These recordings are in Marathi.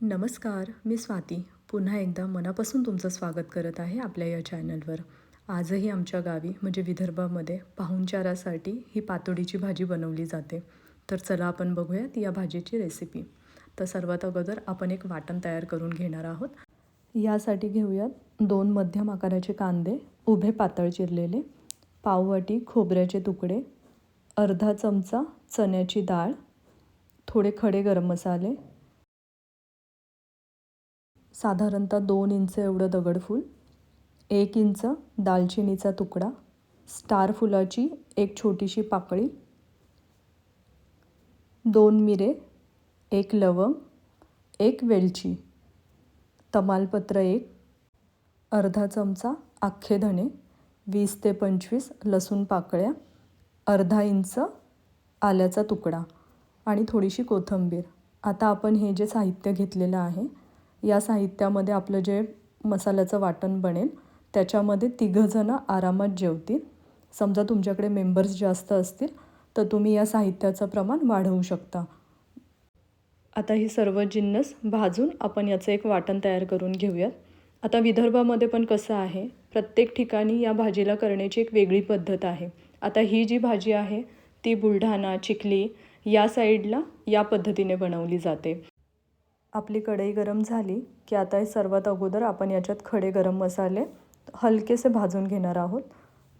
नमस्कार मी स्वाती. पुन्हा एकदा मनापासून तुमचं स्वागत करत आहे आपल्या या चॅनलवर. आजही आमच्या गावी म्हणजे विदर्भामध्ये पाहुणचारासाठी ही पातोडीची भाजी बनवली जाते. तर चला आपण बघूयात या भाजीची रेसिपी तर सर्वात अगोदर आपण एक वाटण तयार करून घेणार आहोत. यासाठी घेऊयात दोन मध्यम आकाराचे कांदे उभे पातळ चिरलेले पाववाटी खोबऱ्याचे तुकडे अर्धा चमचा चण्याची डाळ थोडे खडे गरम मसाले साधारणतः दोन इंच एवढं दगडफूल एक इंच दालचिनीचा तुकडा स्टार फुलाची एक छोटीशी पाकळी दोन मिरे एक लवंग एक वेलची तमालपत्र एक अर्धा चमचा अख्खे धणे वीस ते पंचवीस लसूण पाकळ्या अर्धा इंच आल्याचा तुकडा आणि थोडीशी कोथिंबीर. आता आपण हे जे साहित्य घेतलेलं आहे या साहित्यामध्ये आपलं जे मसाल्याचं वाटण बनेल त्याच्यामध्ये तिघंजणं आरामात जेवतील. समजा तुमच्याकडे मेंबर्स जास्त असतील तर तुम्ही या साहित्याचं प्रमाण वाढवू शकता. आता ही सर्व जिन्नस भाजून आपण याचं एक वाटण तयार करून घेऊयात. आता विदर्भामध्ये पण कसं आहे प्रत्येक ठिकाणी या भाजीला करण्याची एक वेगळी पद्धत आहे. आता ही जी भाजी आहे ती बुलढाणा चिखली या साईडला या पद्धतीने बनवली जाते. आपली कढई गरम झाली की आता हे सर्वात अगोदर आपण याच्यात खडे गरम मसाले हलकेसे भाजून घेणार आहोत.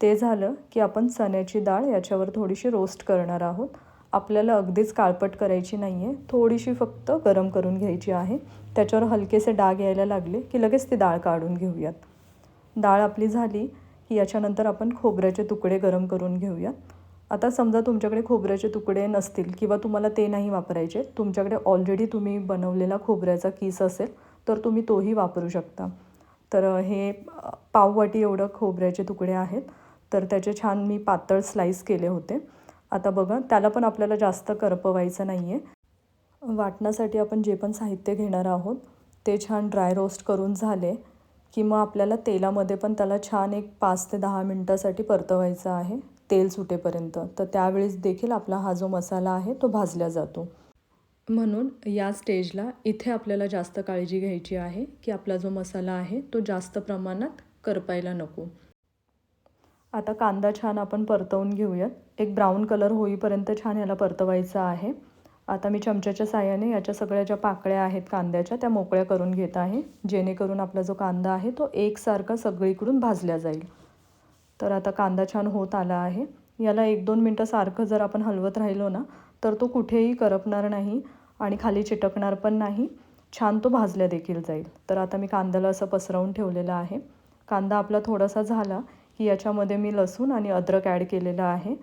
ते झालं की आपण चण्याची डाळ याच्यावर थोडीशी रोस्ट करणार आहोत. आपल्याला अगदीच काळपट करायची नाही आहे थोडीशी फक्त गरम करून घ्यायची आहे. त्याच्यावर हलकेसे डाग यायला लागले की लगेच ती डाळ काढून घेऊयात. डाळ आपली झाली की याच्यानंतर आपण खोबऱ्याचे तुकडे गरम करून घेऊयात. आता समजा तुमच्याकडे खोबऱ्याचे तुकडे नसतील किंवा तुम्हाला ते नाही वापरायचे तुमच्याकडे ऑलरेडी तुम्ही बनवलेला खोबऱ्याचा किस असेल तर तुम्ही तोही वापरू शकता. तर हे पाववाटी एवढं खोबऱ्याचे तुकडे आहेत तर त्याचे छान मी पातळ स्लाईस केले होते. आता बघा त्याला पण आपल्याला जास्त करपवायचं नाही आहे वाटण्यासाठी आपण जे पण साहित्य घेणार आहोत ते छान ड्राय रोस्ट करून झाले की मग आपल्याला तेलामध्ये पण त्याला छान एक पाच ते दहा मिनटासाठी परतवायचं आहे. तेल सुटेपर्यंत. तर त्यावेळेस देखील आपला हा जो मसाला आहे तो भाजला जातो. म्हणून या स्टेजला इथे आपल्याला जास्त काळजी घ्यायची आहे की आपला जो मसाला आहे तो जास्त प्रमाणात करपायला नको. आता कांदा छान आपण परतवून घेऊयात. एक ब्राऊन कलर होईपर्यंत छान याला परतवायचा आहे. आता मी चमच्याच्या साह्याने याच्या सगळ्या ज्या पाकळ्या आहेत कांद्याच्या त्या मोकळ्या करून घेत आहे. जेणेकरून आपला जो कांदा आहे तो एकसारखा सगळीकडून भाजल्या जाईल. तर आता कांदा छान होत आला आहे. याला एक दोन मिनटं सारखं जर आपण हलवत राहिलो ना तर तो कुठेही करपणार नाही आणि खाली चिटकणार पण नाही. छान तो भाजल्या देखील जाईल. तर आता मी कांद्याला असं पसरवून ठेवलेलं आहे. कांदा आपला थोडासा झाला की याच्यामध्ये मी लसूण आणि अद्रक ॲड केलेलं आहे.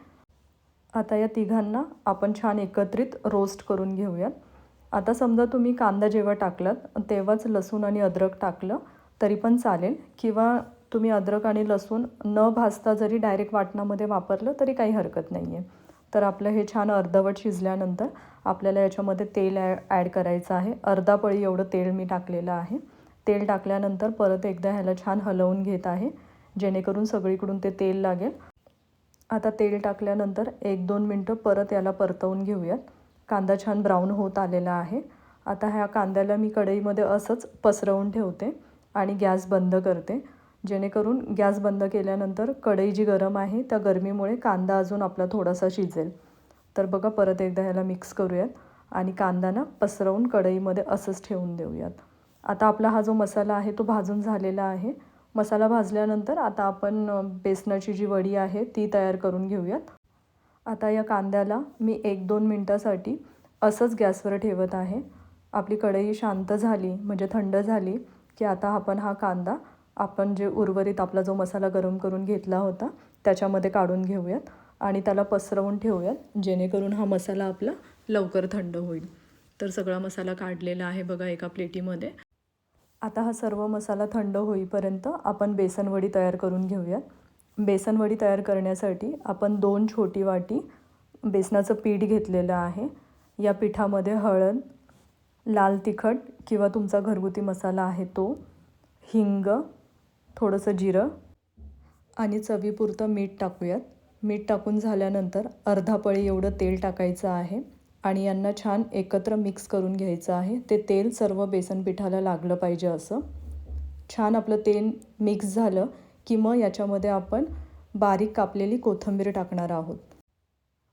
आता या तिघांना आपण छान एकत्रित रोस्ट करून घेऊयात. आता समजा तुम्ही कांदा जेव्हा टाकलात तेव्हाच लसूण आणि अद्रक टाकलं तरी पण चालेल. किंवा तुम्ही अद्रक आणि लसूण न भाजता जरी डायरेक्ट वाटणामध्ये वापरलं तरी काही हरकत नाही आहे तर आपलं हे छान अर्धवट शिजल्यानंतर आपल्याला याच्यामध्ये तेल ॲ ॲड करायचं आहे. अर्धा पळी एवढं तेल मी टाकलेलं आहे. तेल टाकल्यानंतर परत एकदा ह्याला छान हलवून घेत आहे जेणेकरून सगळीकडून ते तेल लागेल. आता तेल टाकल्यानंतर एक दोन मिनटं परत याला परतवून घेऊयात. कांदा छान ब्राऊन होत आलेला आहे. आता ह्या कांद्याला मी कढईमध्ये असंच पसरवून ठेवते आणि गॅस बंद करते. जेणेकरून गॅस बंद केल्यानंतर कढई जी गरम आहे त्या गरमीमुळे कांदा अजून आपला थोडासा शिजेल. तर बघा परत एकदा ह्याला मिक्स करूयात आणि कांदा ना पसरवून कढईमध्ये असंच ठेवून देऊयात. आता आपला हा जो मसाला आहे तो भाजून झालेला आहे. मसाला भाजल्यानंतर आता आपण बेसनाची जी वडी आहे ती तयार करून घेऊयात. आता या कांद्याला मी एक दोन मिनटासाठी असंच गॅसवर ठेवत आहे. आपली कढई शांत झाली म्हणजे थंड झाली की आता आपण हा कांदा आपण जे उर्वरित आपला जो मसाला गरम करून घेतला होता त्याच्यामध्ये काढून घेऊयात आणि त्याला पसरवून ठेवूयात जेणेकरून हा मसाला आपला लवकर थंड होईल. तर सगळा मसाला काढलेला आहे बघा एका प्लेटीमध्ये. आता हा सर्व मसाला थंड होईपर्यंत आपण बेसनवडी तयार करून घेऊयात. बेसनवडी तयार करण्यासाठी आपण दोन छोटी वाटी बेसनाचं पीठ घेतलेलं आहे. या पिठामध्ये हळद लाल तिखट किंवा तुमचा घरगुती मसाला आहे तो हिंग थोडंसं जिरं आणि चवीपुरतं मीठ टाकूयात. मीठ टाकून झाल्यानंतर अर्धा पळी एवढं तेल टाकायचं आहे आणि यांना छान एकत्र मिक्स करून घ्यायचं आहे. ते तेल सर्व बेसन पिठाला लागलं पाहिजे असं. छान आपलं तेल मिक्स झालं की मग याच्यामध्ये आपण बारीक कापलेली कोथिंबीर टाकणार आहोत.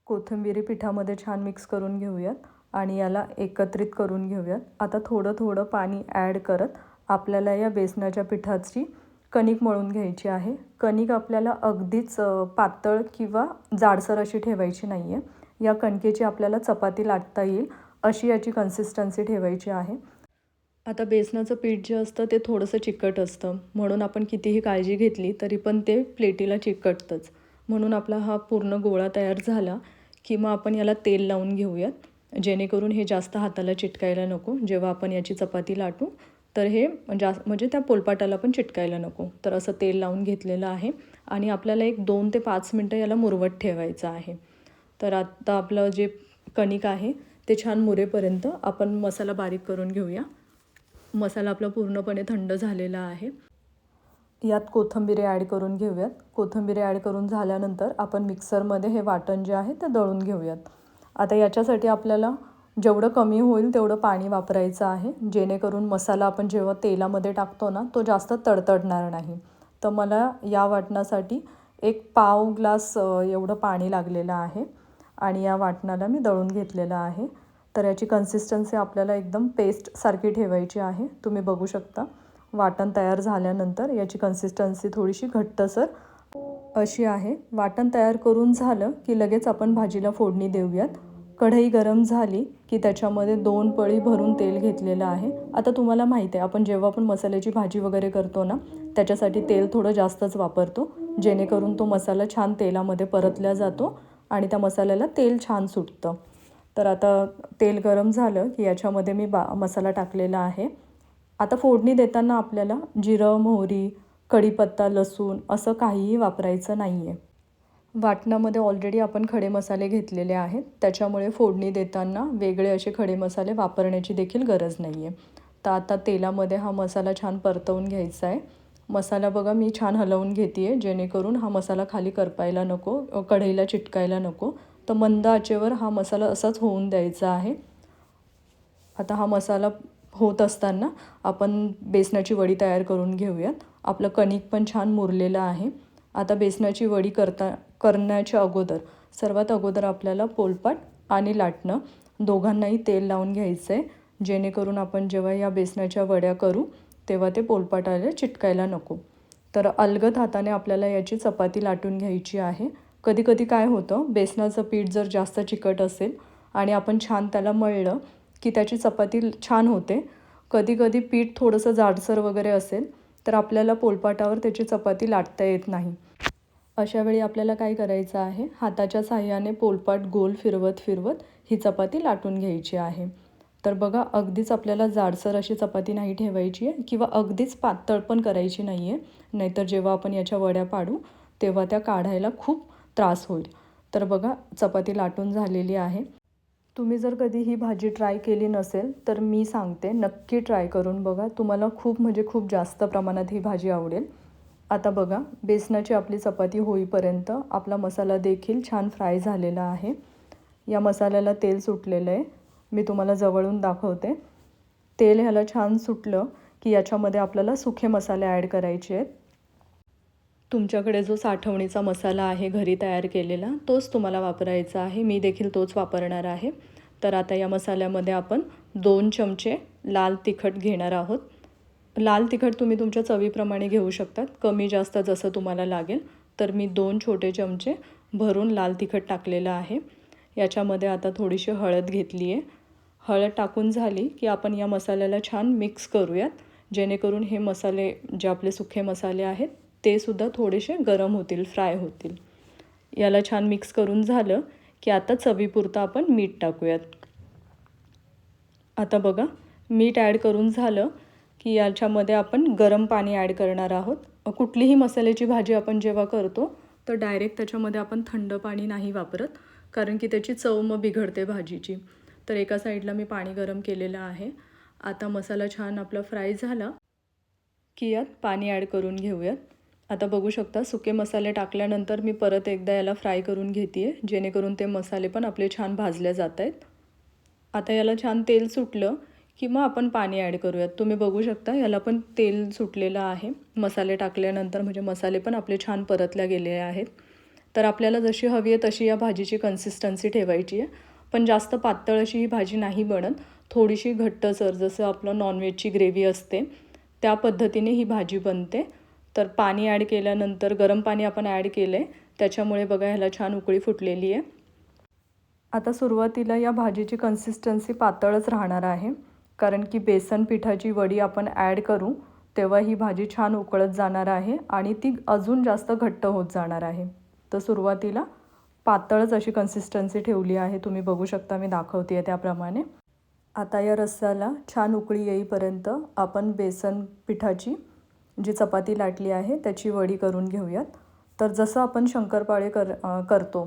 कोथिंबीरी पिठामध्ये छान मिक्स करून घेऊयात आणि याला एकत्रित करून घेऊयात. आता थोडं थोडं पाणी ॲड करत आपल्याला या बेसनाच्या पिठाची कणिक मळून घ्यायची आहे. कणिक आपल्याला अगदीच पातळ किंवा जाडसर अशी ठेवायची नाही आहे या कणकेची आपल्याला चपाती लाटता येईल अशी याची कन्सिस्टन्सी ठेवायची आहे. आता बेसनाचं पीठ जे असतं ते थोडंसं चिकट असतं. म्हणून आपण कितीही काळजी घेतली तरी पण ते प्लेटीला चिकटतंच. म्हणून आपला हा पूर्ण गोळा तयार झाला की मग आपण याला तेल लावून घेऊयात. जेणेकरून हे जास्त हाताला चिटकायला नको. जेव्हा आपण याची चपाती लाटू तर हे म्हणजे जास्त म्हणजे त्या पोलपाटाला पण चिटकायला नको. तर असं तेल लावून घेतलेलं आहे आणि आपल्याला एक दोन ते पाच मिनटं याला मुरवत ठेवायचं आहे. तर आत्ता आपलं जे कणिक आहे ते छान मुरेपर्यंत आपण मसाला बारीक करून घेऊया. मसाला आपला पूर्णपणे थंड झालेला आहे. यात कोथंबिरे ॲड करून घेऊयात. कोथंबिरे ॲड करून झाल्यानंतर आपण मिक्सरमध्ये हे वाटण जे आहे ते दळून घेऊयात. आता याच्यासाठी आपल्याला जेवढं कमी होईल तेवढं पाणी वापरायचं आहे. जेणेकरून मसाला आपण जेव्हा तेलामध्ये टाकतो ना तो जास्त तडतडणार नाही. तर मला या वाटणासाठी एक पाव ग्लास एवढं पाणी लागलेलं आहे आणि या वाटणाला मी दळून घेतलेलं आहे. तर याची कन्सिस्टन्सी आपल्याला एकदम पेस्टसारखी ठेवायची आहे. तुम्ही बघू शकता. वाटण तयार झाल्यानंतर याची कन्सिस्टन्सी थोडीशी घट्टसर अशी आहे. वाटण तयार करून झालं की लगेच आपण भाजीला फोडणी देऊयात. कढई गरम झाली की त्याच्यामध्ये दोन पळी भरून तेल घेतलेलं आहे. आता तुम्हाला माहिती आहे आपण जेव्हा पण मसाल्याची भाजी वगैरे करतो ना त्याच्यासाठी तेल थोडं जास्तच वापरतो. जेणेकरून तो मसाला छान तेलामध्ये परतला जातो आणि त्या मसाल्याला तेल छान सुटतं. तर आता तेल गरम झालं की याच्यामध्ये मी बा मसाला टाकलेला आहे. आता फोडणी देताना आपल्याला जिरं मोहरी कढीपत्ता लसूण असं काहीही वापरायचं नाही आहे वाटणामध्ये ऑलरेडी आपण खडे मसाले घेतलेले आहेत. त्याच्यामुळे फोडणी देताना वेगळे असे खडे मसाले वापरण्याची देखील गरज नाही आहे तर आता तेलामध्ये हा मसाला छान परतवून घ्यायचा आहे. मसाला बघा मी छान हलवून घेते आहे जेणेकरून हा मसाला खाली करपायला नको कढईला चिटकायला नको. तर मंद आचेवर हा मसाला असाच होऊन द्यायचा आहे. आता हा मसाला होत असताना आपण बेसनाची वडी तयार करून घेऊयात. आपलं कणिक पण छान मुरलेलं आहे. आता बेसनाची वडी करता करण्याच्या अगोदर सर्वात अगोदर आपल्याला पोलपाट आणि लाटणं दोघांनाही तेल लावून घ्यायचं आहे जेणेकरून आपण जेव्हा या बेसनाच्या वड्या करू तेव्हा ते पोलपाटाला चिटकायला नको. तर अलगद हाताने आपल्याला याची चपाती लाटून घ्यायची आहे. कधी कधी काय होतं बेसनाचं पीठ जर जास्त चिकट असेल आणि आपण छान त्याला मळलं की त्याची चपाती छान होते कधी कधी पीठ थोडंसं जाडसर वगैरे असेल तर आपल्याला पोलपाटावर त्याची चपाती लाटता येत नाही. अशावेळी आपल्याला काय करायचं आहे? हाताच्या साह्याने पोलपाट गोल फिरवत फिरवत ही चपाती लाटून घ्यायची आहे. तर बघा अगदीच आपल्याला जाडसर अशी चपाती नाही ठेवायची आहे किंवा अगदीच पातळ पण करायची नाही आहे. नाहीतर जेव्हा आपण याच्या वड्या पाडू तेव्हा त्या काढायला खूप त्रास होईल. तर बघा चपाती लाटून झालेली आहे. तुम्ही जर कधी ही भाजी ट्राय केली नसेल तर मी सांगते नक्की ट्राय करून बघा. तुम्हाला खूप म्हणजे खूप जास्त प्रमाणात ही भाजी आवडेल. आता बघा बेसनाची आपली चपाती होईपर्यंत आपला मसाला देखील छान फ्राय झालेला आहे. या मसाल्याला तेल सुटलेलं आहे. मी तुम्हाला जवळून दाखवते. तेल ह्याला छान सुटलं की याच्यामध्ये आपल्याला सुखे मसाले ॲड करायचे आहेत. तुमच्याकडे जो साठवणीचा मसाला आहे घरी तयार केलेला तोच तुम्हाला वापरायचा आहे. मी देखील तोच वापरणार आहे. तर आता या मसाल्यामध्ये आपण दोन चमचे लाल तिखट घेणार आहोत. लाल तिखट तुम्ही तुमच्या चवीप्रमाणे घेऊ शकतात. कमी जास्त जसं तुम्हाला लागेल. तर मी दोन छोटे चमचे भरून लाल तिखट टाकलेलं आहे. याच्यामध्ये आता थोडीशी हळद घेतली आहे. हळद टाकून झाली की आपण या मसाल्याला छान मिक्स करूयात. जेणेकरून हे मसाले जे आपले सुखे मसाले आहेत ते सुद्धा थोडेसे गरम होतील फ्राय होतील. याला छान मिक्स करून झालं की आता चवीपुरतं आपण मीठ टाकूयात. आता बघा मीठ ॲड करून झालं की याच्यामध्ये आपण गरम पाणी ॲड करणार आहोत. कुठलीही मसाल्याची भाजी आपण जेव्हा करतो तर डायरेक्ट त्याच्यामध्ये आपण थंड पाणी नाही वापरत कारण की त्याची चव मग बिघडते भाजीची. तर एका साईडला मी पाणी गरम केलेलं आहे. आता मसाला छान आपला फ्राय झाला की यात पाणी ॲड करून घेऊयात. आता बघू शकता सुके मसाले टाकल्यानंतर मी परत एकदा याला फ्राय करून घेते आहे जेणेकरून ते मसाले पण आपले छान भाजले जात आहेत आता याला छान तेल सुटलं किंवा आपण पाणी ॲड करूयात. तुम्ही बघू शकता याला पण तेल सुटलेलं आहे. मसाले टाकल्यानंतर म्हणजे मसाले पण आपले छान परतल्या गेलेले आहेत. तर आपल्याला जशी हवी आहे तशी या भाजीची कन्सिस्टन्सी ठेवायची आहे. पण जास्त पातळ अशी ही भाजी नाही बनत. थोडीशी घट्टसर जसं आपलं नॉनव्हेजची ग्रेव्ही असते त्या पद्धतीने ही भाजी बनते. तर पाणी ॲड केल्यानंतर गरम पाणी आपण ॲड केलं आहे त्याच्यामुळे बघा ह्याला छान उकळी फुटलेली आहे. आता सुरुवातीला या भाजीची कन्सिस्टन्सी पातळच राहणार आहे. कारण की बेसन पिठाची वडी आपण ॲड करू तेव्हा ही भाजी छान उकळत जाणार आहे आणि ती अजून जास्त घट्ट होत जाणार आहे. तर सुरुवातीला पातळच अशी कन्सिस्टन्सी ठेवली आहे. तुम्ही बघू शकता मी दाखवते आहे त्याप्रमाणे. आता या रस्स्याला छान उकळी येईपर्यंत आपण बेसन पिठाची जी चपाती लाटली आहे त्याची वडी करून घेऊयात. तर जसं आपण शंकरपाळे कर करतो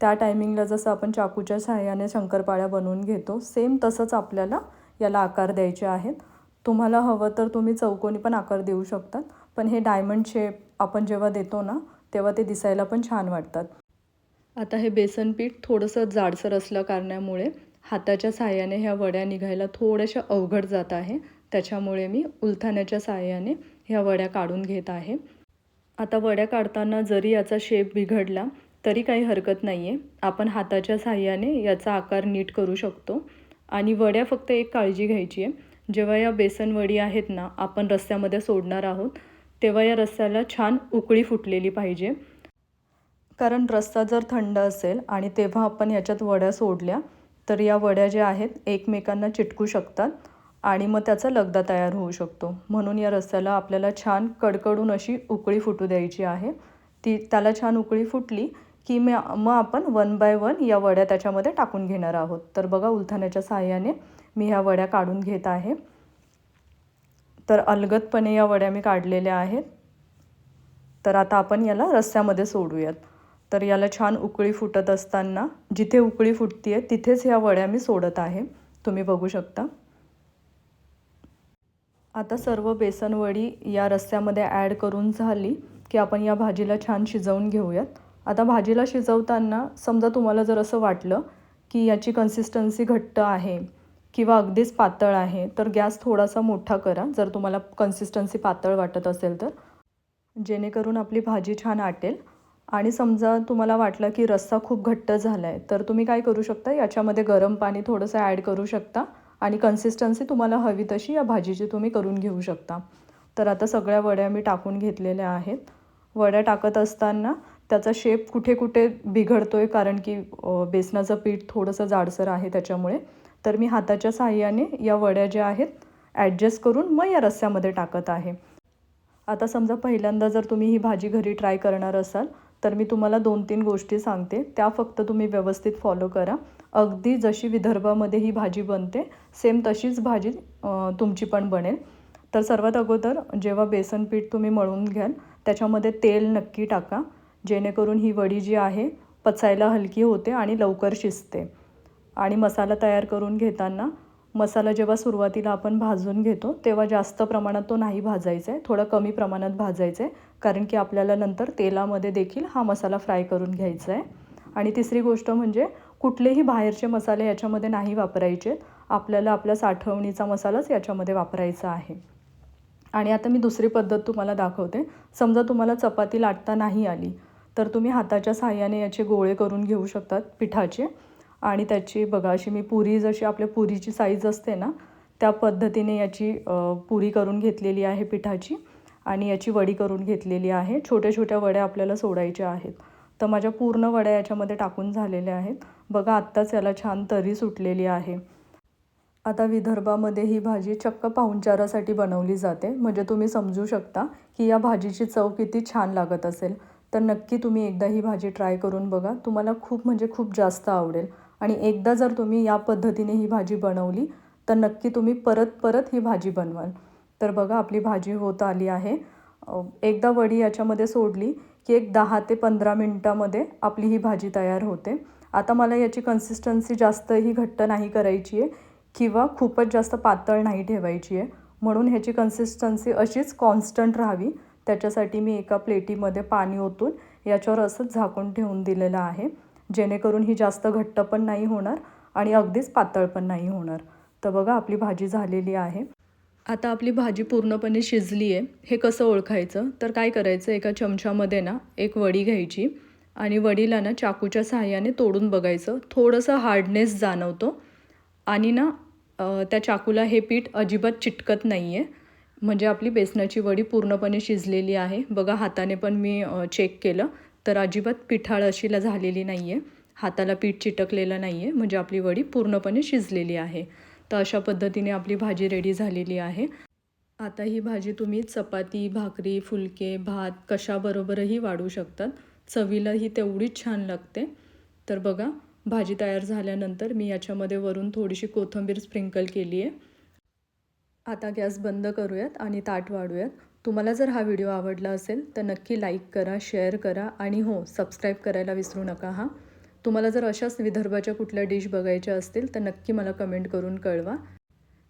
त्या टायमिंगला जसं आपण चाकूच्या सहाय्याने शंकरपाळ्या बनवून घेतो सेम तसंच आपल्याला याला आकार द्यायचे आहेत. तुम्हाला हवं तर तुम्ही चौकोनी पण आकार देऊ शकतात. पण हे डायमंड शेप आपण जेव्हा देतो ना तेव्हा ते दिसायला पण छान वाटतात. आता हे बेसन पीठ थोडंसं जाडसर असल्या कारणामुळे हाताच्या साहाय्याने ह्या वड्या निघायला थोड्याशा अवघड जात आहे. त्याच्यामुळे मी उलथाण्याच्या साहाय्याने ह्या वड्या काढून घेत आहे. आता वड्या काढताना जरी याचा शेप बिघडला तरी काही हरकत नाही आहे आपण हाताच्या साहाय्याने याचा आकार नीट करू शकतो. आणि वड्या फक्त एक काळजी घ्यायची आहे. जेव्हा या बेसनवडी आहेत ना आपण रस्त्यामध्ये सोडणार आहोत तेव्हा या रस्त्याला छान उकळी फुटलेली पाहिजे. कारण रस्ता जर थंड असेल आणि तेव्हा आपण याच्यात वड्या सोडल्या तर या वड्या ज्या आहेत एकमेकांना चिटकू शकतात आणि मग त्याचा लगदा तयार होऊ शकतो. म्हणून या रस्त्याला आपल्याला छान कडकडून अशी उकळी फुटू द्यायची आहे. ती त्याला छान उकळी फुटली की मी मग आपण वन बाय वन या वड्या त्याच्यामध्ये टाकून घेणार आहोत. तर बघा उलथाण्याच्या साहाय्याने मी ह्या वड्या काढून घेत आहे. तर अलगदपणे या वड्या मी काढलेल्या आहेत. तर आता आपण याला रस्स्यामध्ये सोडूयात. तर याला छान उकळी फुटत असताना जिथे उकळी फुटती आहे तिथेच ह्या वड्या मी सोडत आहे. तुम्ही बघू शकता. आता सर्व बेसनवडी या रस्स्यामध्ये ॲड करून झाली की आपण या भाजीला छान शिजवून घेऊयात. आता भाजीला शिजवताना समजा तुम्हाला जर असं वाटलं की याची कन्सिस्टन्सी घट्ट आहे किंवा अगदीच पातळ आहे तर गॅस थोडासा मोठा करा. जर तुम्हाला कन्सिस्टन्सी पातळ वाटत असेल तर. जेणेकरून आपली भाजी छान आटेल. आणि समजा तुम्हाला वाटलं की रस्सा खूप घट्ट झाला आहे तर तुम्ही काय करू शकता? याच्यामध्ये गरम पाणी थोडंसं ॲड करू शकता. आणि कन्सिस्टन्सी तुम्हाला हवी तशी या भाजीची तुम्ही करून घेऊ शकता. तर आता सगळ्या वड्या मी टाकून घेतलेल्या आहेत. वड्या टाकत असताना त्याचा शेप कुठे कुठे बिघडतो आहे कारण की बेसनाचं पीठ थोडंसं जाडसर आहे त्याच्यामुळे. तर मी हाताच्या साहाय्याने या वड्या ज्या आहेत ॲडजस्ट करून मग या रस्स्यामध्ये टाकत आहे. आता समजा पहिल्यांदा जर तुम्ही ही भाजी घरी ट्राय करणार असाल तर मी तुम्हाला दोन तीन गोष्टी सांगते. त्या फक्त तुम्ही व्यवस्थित फॉलो करा. अगदी जशी विदर्भामध्ये ही भाजी बनते सेम तशीच भाजी तुमची पण बनेल. तर सर्वात अगोदर जेव्हा बेसन पीठ तुम्ही मळून घ्याल त्याच्यामध्ये तेल नक्की टाका. जेणेकरून ही वडी जी आहे पचायला हलकी होते आणि लवकर शिजते. आणि मसाला तयार करून घेताना मसाला जेव्हा सुरुवातीला आपण भाजून घेतो तेव्हा जास्त प्रमाणात तो नाही भाजायचा आहे. थोडं कमी प्रमाणात भाजायचं आहे कारण की आपल्याला नंतर तेलामध्ये देखील हा मसाला फ्राय करून घ्यायचा आहे. आणि तिसरी गोष्ट म्हणजे कुठलेही बाहेरचे मसाले याच्यामध्ये नाही वापरायचे आपल्याला आपल्या साठवणीचा मसालाच याच्यामध्ये वापरायचा आहे. आणि आता मी दुसरी पद्धत तुम्हाला दाखवते. समजा तुम्हाला चपाती लाटता नाही आली तर तुम्ही हाताच्या साह्याने याचे गोळे करून घेऊ शकतात पिठाचे. आणि त्याची बघा अशी मी पुरी जशी आपल्या पुरीची साईज असते ना त्या पद्धतीने याची पुरी करून घेतलेली आहे पिठाची आणि याची वडी करून घेतलेली आहे. छोट्या छोट्या वड्या आपल्याला सोडायच्या आहेत. तर माझ्या पूर्ण वड्या याच्यामध्ये टाकून झालेल्या आहेत. बघा आत्ताच याला छान तरी सुटलेली आहे. आता विदर्भामध्ये ही भाजी चक्क पाहुणचारासाठी बनवली जाते. म्हणजे तुम्ही समजू शकता की या भाजीची चव किती छान लागत असेल. तर नक्की तुम्ही एकदा ही भाजी ट्राय करून बघा. तुम्हाला खूप म्हणजे खूप जास्त आवडेल. आणि एकदा जर तुम्ही या पद्धतीने ही भाजी बनवली तर नक्की तुम्ही परत परत ही भाजी बनवाल. तर बघा आपली भाजी होत आली आहे. एकदा वडी याच्यामध्ये सोडली की एक दहा ते पंधरा मिनटामध्ये आपली ही भाजी तयार होते. आता मला याची कन्सिस्टन्सी जास्तही घट्ट नाही करायची आहे किंवा खूपच जास्त पातळ नाही ठेवायची आहे. म्हणून ह्याची कन्सिस्टन्सी अशीच कॉन्स्टंट राहावी. त्याच्यासाठी मी एका प्लेटीमध्ये पाणी ओतून याच्यावर असंच झाकून ठेवून दिलेलं आहे. जेणेकरून ही जास्त घट्ट पण नाही होणार आणि अगदीच पातळ पण नाही होणार. तर बघा आपली भाजी झालेली आहे. आता आपली भाजी पूर्णपणे शिजली आहे. हे कसं ओळखायचं? तर काय करायचं? एका चमच्यामध्ये ना एक वडी घ्यायची आणि वडीला ना चाकूच्या सहाय्याने तोडून बघायचं. थोडंसं हार्डनेस जाणवतो. आणि ना त्या चाकूला हे पीठ अजिबात चिटकत नाही आहे म्हणजे आपली बेसनाची वडी पूर्णपणे शिजलेली आहे. बघा हाताने पण मी चेक केलं. तर अजिबात पिठाळ अशीला झालेली नाही आहे हाताला पीठ चिटकलेलं नाही आहे म्हणजे आपली वडी पूर्णपणे शिजलेली आहे. तर अशा पद्धतीने आपली भाजी रेडी झालेली आहे. आता ही भाजी तुम्ही चपाती भाकरी फुलके भात कशाबरोबरही वाढू शकतात. चवीला ही तेवढीच छान लागते. तर बघा भाजी तयार झाल्यानंतर मी याच्यामध्ये वरून थोडीशी कोथिंबीर स्प्रिंकल केली आहे आता गॅस बंद करूयात आणि ताट वाढूयात. तुम्हाला जर हा व्हिडिओ आवडला असेल तर नक्की लाईक करा शेअर करा आणि हो सबस्क्राईब करायला विसरू नका हा. तुम्हाला जर अशाच विदर्भाच्या कुठल्या डिश बघायच्या असतील तर नक्की मला कमेंट करून कळवा.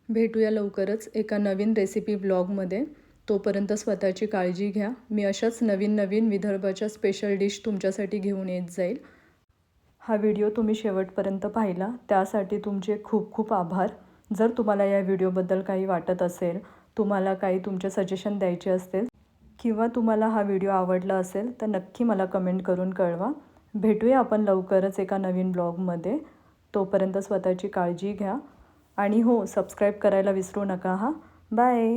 भेटूया लवकरच एका नवीन रेसिपी ब्लॉगमध्ये. तोपर्यंत स्वतःची काळजी घ्या. मी अशाच नवीन नवीन विदर्भाच्या स्पेशल डिश तुमच्यासाठी घेऊन येत जाईल. हा व्हिडिओ तुम्ही शेवटपर्यंत पाहिला त्यासाठी तुमचे खूप खूप आभार. जर तुम्हाला या व्हिडिओबद्दल काही वाटत असेल तुम्हाला काही तुमचे सजेशन द्यायचे असतील किंवा तुम्हाला हा व्हिडिओ आवडला असेल तर नक्की मला कमेंट करून कळवा. भेटूया आपण लवकरच एका नवीन ब्लॉगमध्ये. तोपर्यंत स्वतःची काळजी घ्या. आणि हो सबस्क्राईब करायला विसरू नका हां. बाय